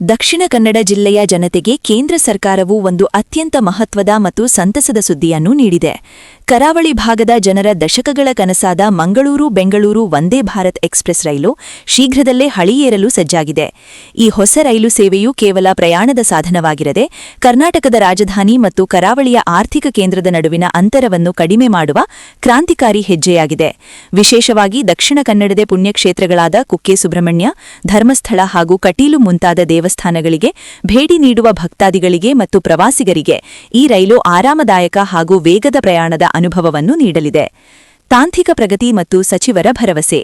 ದಕ್ಷಿಣ ಕನ್ನಡ ಜಿಲ್ಲೆಯ ಜನತೆಗೆ ಕೇಂದ್ರ ಸರ್ಕಾರವು ಒಂದು ಅತ್ಯಂತ ಮಹತ್ವದ ಮತ್ತು ಸಂತಸದ ಸುದ್ದಿಯನ್ನು ನೀಡಿದೆ. ಕರಾವಳಿ ಭಾಗದ ಜನರ ದಶಕಗಳ ಕನಸಾದ ಮಂಗಳೂರು ಬೆಂಗಳೂರು ವಂದೇ ಭಾರತ್ ಎಕ್ಸ್ಪ್ರೆಸ್ ರೈಲು ಶೀಘ್ರದಲ್ಲೇ ಹಳಿಯೇರಲು ಸಜ್ಜಾಗಿದೆ. ಈ ಹೊಸ ರೈಲು ಸೇವೆಯು ಕೇವಲ ಪ್ರಯಾಣದ ಸಾಧನವಾಗಿರದೆ, ಕರ್ನಾಟಕದ ರಾಜಧಾನಿ ಮತ್ತು ಕರಾವಳಿಯ ಆರ್ಥಿಕ ಕೇಂದ್ರದ ನಡುವಿನ ಅಂತರವನ್ನು ಕಡಿಮೆ ಮಾಡುವ ಕ್ರಾಂತಿಕಾರಿ ಹೆಜ್ಜೆಯಾಗಿದೆ. ವಿಶೇಷವಾಗಿ ದಕ್ಷಿಣ ಕನ್ನಡದ ಪುಣ್ಯಕ್ಷೇತ್ರಗಳಾದ ಕುಕ್ಕೆ ಸುಬ್ರಹ್ಮಣ್ಯ, ಧರ್ಮಸ್ಥಳ ಹಾಗೂ ಕಟೀಲು ಮುಂತಾದ ದೇವಸ್ಥಾನಗಳಿಗೆ ಭೇಟಿ ನೀಡುವ ಭಕ್ತಾದಿಗಳಿಗೆ ಮತ್ತು ಪ್ರವಾಸಿಗರಿಗೆ ಈ ರೈಲು ಆರಾಮದಾಯಕ ಹಾಗೂ ವೇಗದ ಪ್ರಯಾಣದ ಅನುಭವವನ್ನು ನೀಡಲಿದೆ. ತಾಂತ್ರಿಕ ಪ್ರಗತಿ ಮತ್ತು ಸಚಿವರ ಭರವಸೆ.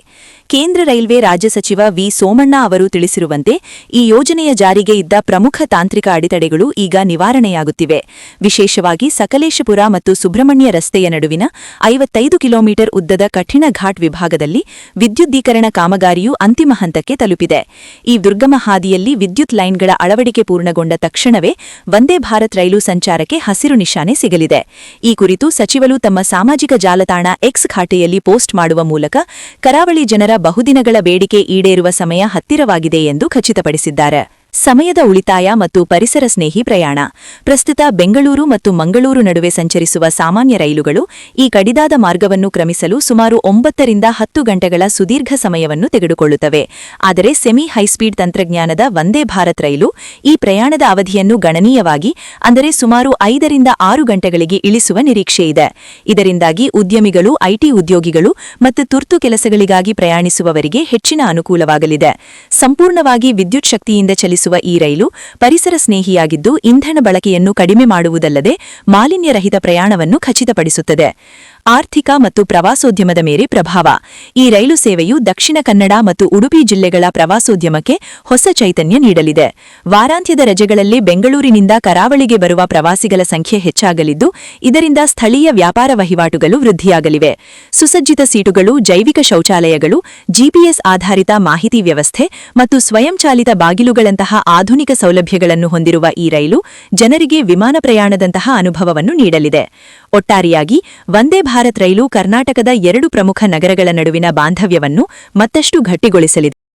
ಕೇಂದ್ರ ರೈಲ್ವೆ ರಾಜ್ಯ ಸಚಿವ ವಿ. ಸೋಮಣ್ಣ ಅವರು ತಿಳಿಸಿರುವಂತೆ, ಈ ಯೋಜನೆಯ ಜಾರಿಗೆ ಇದ್ದ ಪ್ರಮುಖ ತಾಂತ್ರಿಕ ಅಡೆತಡೆಗಳು ಈಗ ನಿವಾರಣೆಯಾಗುತ್ತಿವೆ. ವಿಶೇಷವಾಗಿ ಸಕಲೇಶಪುರ ಮತ್ತು ಸುಬ್ರಹ್ಮಣ್ಯ ರಸ್ತೆಯ ನಡುವಿನ ಐವತ್ತೈದು ಕಿಲೋಮೀಟರ್ ಉದ್ದದ ಕಠಿಣ ಘಾಟ್ ವಿಭಾಗದಲ್ಲಿ ವಿದ್ಯುದ್ದೀಕರಣ ಕಾಮಗಾರಿಯು ಅಂತಿಮ ಹಂತಕ್ಕೆ ತಲುಪಿದೆ. ಈ ದುರ್ಗಮ ಹಾದಿಯಲ್ಲಿ ವಿದ್ಯುತ್ ಲೈನ್ಗಳ ಅಳವಡಿಕೆ ಪೂರ್ಣಗೊಂಡ ತಕ್ಷಣವೇ ವಂದೇ ಭಾರತ್ ರೈಲು ಸಂಚಾರಕ್ಕೆ ಹಸಿರು ನಿಶಾನೆ ಸಿಗಲಿದೆ. ಈ ಕುರಿತು ಸಚಿವರು ತಮ್ಮ ಸಾಮಾಜಿಕ ಜಾಲತಾಣ ಎಕ್ಸ್ ಖಾತೆಯಲ್ಲಿ ಪೋಸ್ಟ್ ಮಾಡುವ ಮೂಲಕ ಕರಾವಳಿ ಜನರ ಬಹುದಿನಗಳ ಬೇಡಿಕೆ ಈಡೇರುವ ಸಮಯ ಹತ್ತಿರವಾಗಿದೆ ಎಂದು ಖಚಿತಪಡಿಸಿದ್ದಾರೆ. ಸಮಯದ ಉಳಿತಾಯ ಮತ್ತು ಪರಿಸರ ಸ್ನೇಹಿ ಪ್ರಯಾಣ. ಪ್ರಸ್ತುತ ಬೆಂಗಳೂರು ಮತ್ತು ಮಂಗಳೂರು ನಡುವೆ ಸಂಚರಿಸುವ ಸಾಮಾನ್ಯ ರೈಲುಗಳು ಈ ಕಡಿದಾದ ಮಾರ್ಗವನ್ನು ಕ್ರಮಿಸಲು ಸುಮಾರು ಒಂಬತ್ತರಿಂದ ಹತ್ತು ಗಂಟೆಗಳ ಸುದೀರ್ಘ ಸಮಯವನ್ನು ತೆಗೆದುಕೊಳ್ಳುತ್ತವೆ. ಆದರೆ ಸೆಮಿ ಹೈಸ್ಪೀಡ್ ತಂತ್ರಜ್ಞಾನದ ವಂದೇ ಭಾರತ್ ರೈಲು ಈ ಪ್ರಯಾಣದ ಅವಧಿಯನ್ನು ಗಣನೀಯವಾಗಿ, ಅಂದರೆ ಸುಮಾರು ಐದರಿಂದ ಆರು ಗಂಟೆಗಳಿಗೆ ಇಳಿಸುವ ನಿರೀಕ್ಷೆಯಿದೆ ಇದರಿಂದಾಗಿ ಉದ್ಯಮಿಗಳು, ಐಟಿ ಉದ್ಯೋಗಿಗಳು ಮತ್ತು ತುರ್ತು ಕೆಲಸಗಳಿಗಾಗಿ ಪ್ರಯಾಣಿಸುವವರಿಗೆ ಹೆಚ್ಚಿನ ಅನುಕೂಲವಾಗಲಿದೆ. ಸಂಪೂರ್ಣವಾಗಿ ವಿದ್ಯುತ್ ಶಕ್ತಿಯಿಂದ ಚಲಿಸುವ ಈ ರೈಲು ಪರಿಸರ ಸ್ನೇಹಿಯಾಗಿದ್ದು ಇಂಧನ ಬಳಕೆಯನ್ನು ಕಡಿಮೆ ಮಾಡುವುದಲ್ಲದೆ ಮಾಲಿನ್ಯರಹಿತ ಪ್ರಯಾಣವನ್ನು ಖಚಿತಪಡಿಸುತ್ತದೆ. ಆರ್ಥಿಕ ಮತ್ತು ಪ್ರವಾಸೋದ್ಯಮದ ಮೇಲೆ ಪ್ರಭಾವ. ಈ ರೈಲು ಸೇವೆಯು ದಕ್ಷಿಣ ಕನ್ನಡ ಮತ್ತು ಉಡುಪಿ ಜಿಲ್ಲೆಗಳ ಪ್ರವಾಸೋದ್ಯಮಕ್ಕೆ ಹೊಸ ಚೈತನ್ಯ ನೀಡಲಿದೆ. ವಾರಾಂತ್ಯದ ರಜೆಗಳಲ್ಲಿ ಬೆಂಗಳೂರಿನಿಂದ ಕರಾವಳಿಗೆ ಬರುವ ಪ್ರವಾಸಿಗಳ ಸಂಖ್ಯೆ ಹೆಚ್ಚಾಗಲಿದ್ದು, ಇದರಿಂದ ಸ್ಥಳೀಯ ವ್ಯಾಪಾರ ವಹಿವಾಟುಗಳು ವೃದ್ಧಿಯಾಗಲಿವೆ. ಸುಸಜ್ಜಿತ ಸೀಟುಗಳು, ಜೈವಿಕ ಶೌಚಾಲಯಗಳು ಜಿಪಿಎಸ್ ಆಧಾರಿತ ಮಾಹಿತಿ ವ್ಯವಸ್ಥೆ ಮತ್ತು ಸ್ವಯಂಚಾಲಿತ ಬಾಗಿಲುಗಳಂತಹ ಆಧುನಿಕ ಸೌಲಭ್ಯಗಳನ್ನು ಹೊಂದಿರುವ ಈ ರೈಲು ಜನರಿಗೆ ವಿಮಾನ ಪ್ರಯಾಣದಂತಹ ಅನುಭವವನ್ನು ನೀಡಲಿದೆ. ಒಟ್ಟಾರೆಯಾಗಿ ವಂದೇ ಭಾರತ್ ರೈಲು ಕರ್ನಾಟಕದ ಎರಡು ಪ್ರಮುಖ ನಗರಗಳ ನಡುವಿನ ಬಾಂಧವ್ಯವನ್ನು ಮತ್ತಷ್ಟು ಗಟ್ಟಿಗೊಳಿಸಲಿದೆ.